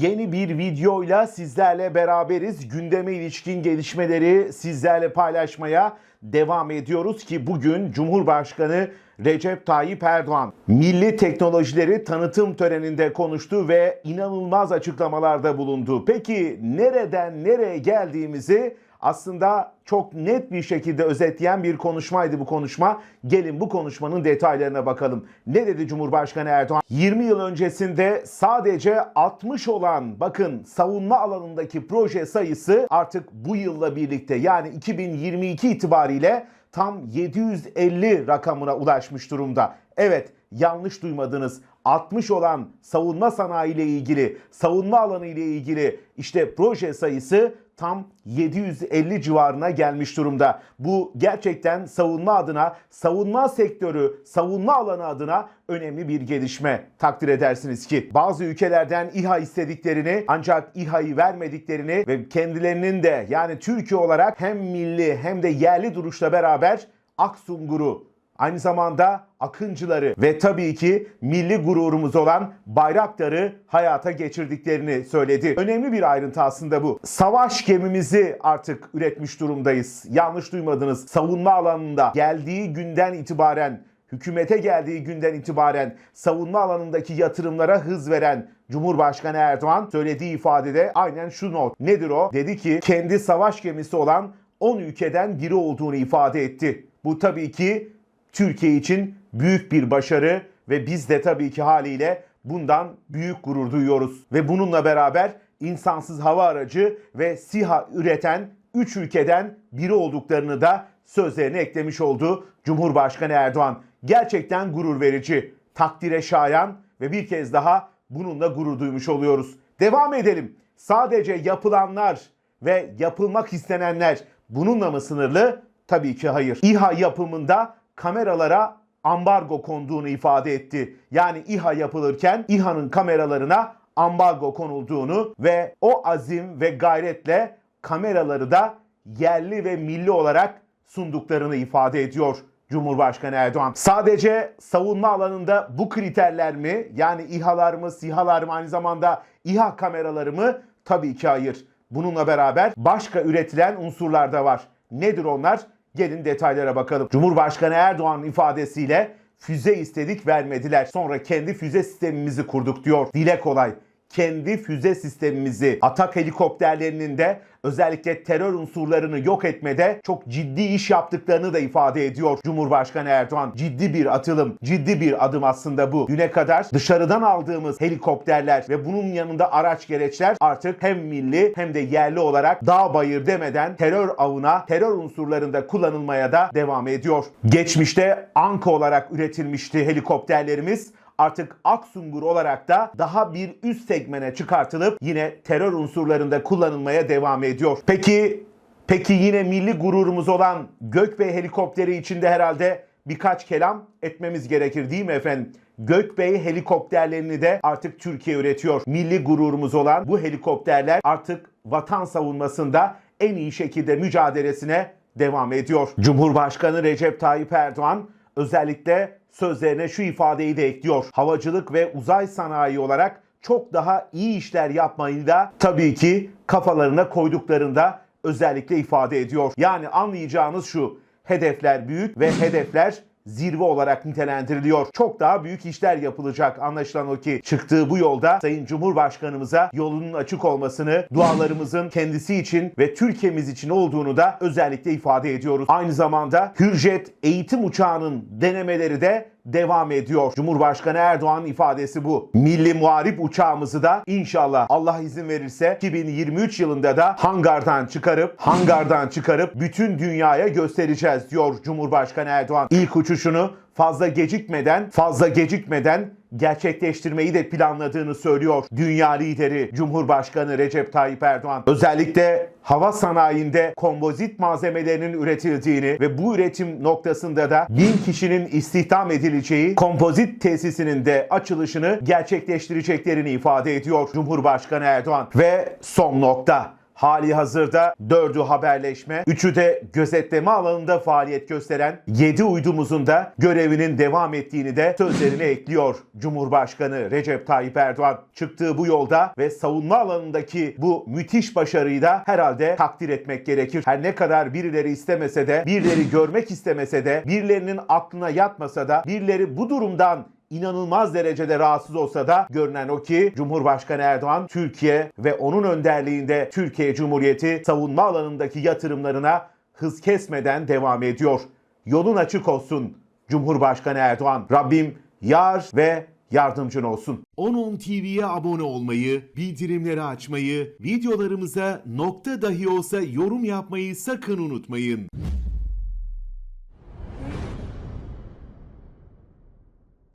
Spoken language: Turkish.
Yeni bir videoyla sizlerle beraberiz. Gündeme ilişkin gelişmeleri sizlerle paylaşmaya devam ediyoruz ki bugün Cumhurbaşkanı Recep Tayyip Erdoğan milli teknolojileri tanıtım töreninde konuştu ve inanılmaz açıklamalarda bulundu. Peki nereden nereye geldiğimizi aslında çok net bir şekilde özetleyen bir konuşmaydı bu konuşma. Gelin bu konuşmanın detaylarına bakalım. Ne dedi Cumhurbaşkanı Erdoğan? 20 yıl öncesinde sadece 60 olan bakın savunma alanındaki proje sayısı artık bu yılla birlikte yani 2022 itibariyle tam 750 rakamına ulaşmış durumda. Evet yanlış duymadınız. 60 olan savunma sanayi ile ilgili, savunma alanı ile ilgili işte proje sayısı tam 750 civarına gelmiş durumda. Bu gerçekten savunma adına, savunma sektörü, savunma alanı adına önemli bir gelişme. Takdir edersiniz ki bazı ülkelerden İHA istediklerini ancak İHA'yı vermediklerini ve kendilerinin de yani Türkiye olarak hem milli hem de yerli duruşla beraber Aksungur'u Aynı zamanda Akıncıları ve tabii ki milli gururumuz olan Bayraktar'ı hayata geçirdiklerini söyledi. Önemli bir ayrıntı aslında bu. Savaş gemimizi artık üretmiş durumdayız. Yanlış duymadınız. Savunma alanında geldiği günden itibaren hükümete geldiği günden itibaren savunma alanındaki yatırımlara hız veren Cumhurbaşkanı Erdoğan söylediği ifadede aynen şu not. Nedir o? Dedi ki kendi savaş gemisi olan 10 ülkeden biri olduğunu ifade etti. Bu tabii ki Türkiye için büyük bir başarı ve biz de tabii ki haliyle bundan büyük gurur duyuyoruz. Ve bununla beraber insansız hava aracı ve SİHA üreten 3 ülkeden biri olduklarını da sözlerine eklemiş oldu Cumhurbaşkanı Erdoğan. Gerçekten gurur verici, takdire şayan ve bir kez daha bununla gurur duymuş oluyoruz. Devam edelim. Sadece yapılanlar ve yapılmak istenenler bununla mı sınırlı? Tabii ki hayır. İHA yapımında kameralara ambargo konduğunu ifade etti. Yani İHA yapılırken İHA'nın kameralarına ambargo konulduğunu ve o azim ve gayretle kameraları da yerli ve milli olarak sunduklarını ifade ediyor Cumhurbaşkanı Erdoğan. Sadece savunma alanında bu kriterler mi? Yani İHA'lar mı, SİHA'lar mı aynı zamanda İHA kameraları mı? Tabii ki hayır. Bununla beraber başka üretilen unsurlar da var. Nedir onlar? Gelin detaylara bakalım. Cumhurbaşkanı Erdoğan'ın ifadesiyle füze istedik vermediler. Sonra kendi füze sistemimizi kurduk diyor. Dile kolay. Kendi füze sistemimizi atak helikopterlerinin de özellikle terör unsurlarını yok etmede çok ciddi iş yaptıklarını da ifade ediyor Cumhurbaşkanı Erdoğan. Ciddi bir atılım, ciddi bir adım aslında bu. Düne kadar dışarıdan aldığımız helikopterler ve bunun yanında araç gereçler artık hem milli hem de yerli olarak dağ bayır demeden terör avına, terör unsurlarında kullanılmaya da devam ediyor. Geçmişte Anka olarak üretilmişti helikopterlerimiz artık Aksungur olarak da daha bir üst segmene çıkartılıp yine terör unsurlarında kullanılmaya devam ediyor. Peki peki yine milli gururumuz olan Gökbey helikopteri içinde herhalde birkaç kelam etmemiz gerekir değil mi efendim? Gökbey helikopterlerini de artık Türkiye üretiyor. Milli gururumuz olan bu helikopterler artık vatan savunmasında en iyi şekilde mücadelesine devam ediyor. Cumhurbaşkanı Recep Tayyip Erdoğan özellikle sözlerine şu ifadeyi de ekliyor. Havacılık ve uzay sanayi olarak çok daha iyi işler yapmayı da tabii ki kafalarına koyduklarında özellikle ifade ediyor. Yani anlayacağınız şu. Hedefler büyük ve hedefler zirve olarak nitelendiriliyor. Çok daha büyük işler yapılacak anlaşılan o ki çıktığı bu yolda Sayın Cumhurbaşkanımıza yolunun açık olmasını, dualarımızın kendisi için ve Türkiye'miz için olduğunu da özellikle ifade ediyoruz. Aynı zamanda Hürjet eğitim uçağının denemeleri de devam ediyor. Cumhurbaşkanı Erdoğan'ın ifadesi bu. Milli muharip uçağımızı da inşallah Allah izin verirse 2023 yılında da hangardan çıkarıp hangardan çıkarıp bütün dünyaya göstereceğiz diyor Cumhurbaşkanı Erdoğan. İlk uçuşunu fazla gecikmeden fazla gecikmeden gerçekleştirmeyi de planladığını söylüyor dünya lideri Cumhurbaşkanı Recep Tayyip Erdoğan. Özellikle hava sanayinde kompozit malzemelerinin üretildiğini ve bu üretim noktasında da bin kişinin istihdam edileceği kompozit tesisinin de açılışını gerçekleştireceklerini ifade ediyor Cumhurbaşkanı Erdoğan. Ve son nokta Hali hazırda 4'ü haberleşme, 3'ü de gözetleme alanında faaliyet gösteren 7 uydumuzun da görevinin devam ettiğini de sözlerine ekliyor Cumhurbaşkanı Recep Tayyip Erdoğan. Çıktığı bu yolda ve savunma alanındaki bu müthiş başarıyı da herhalde takdir etmek gerekir. Her ne kadar birileri istemese de, birileri görmek istemese de, birilerinin aklına yatmasa da, birileri bu durumdan inanılmaz derecede rahatsız olsa da görünen o ki Cumhurbaşkanı Erdoğan Türkiye ve onun önderliğinde Türkiye Cumhuriyeti savunma alanındaki yatırımlarına hız kesmeden devam ediyor. Yolun açık olsun Cumhurbaşkanı Erdoğan. Rabbim yar ve yardımcın olsun. 10.10 TV'ye abone olmayı, bildirimleri açmayı, videolarımıza nokta dahi olsa yorum yapmayı sakın unutmayın.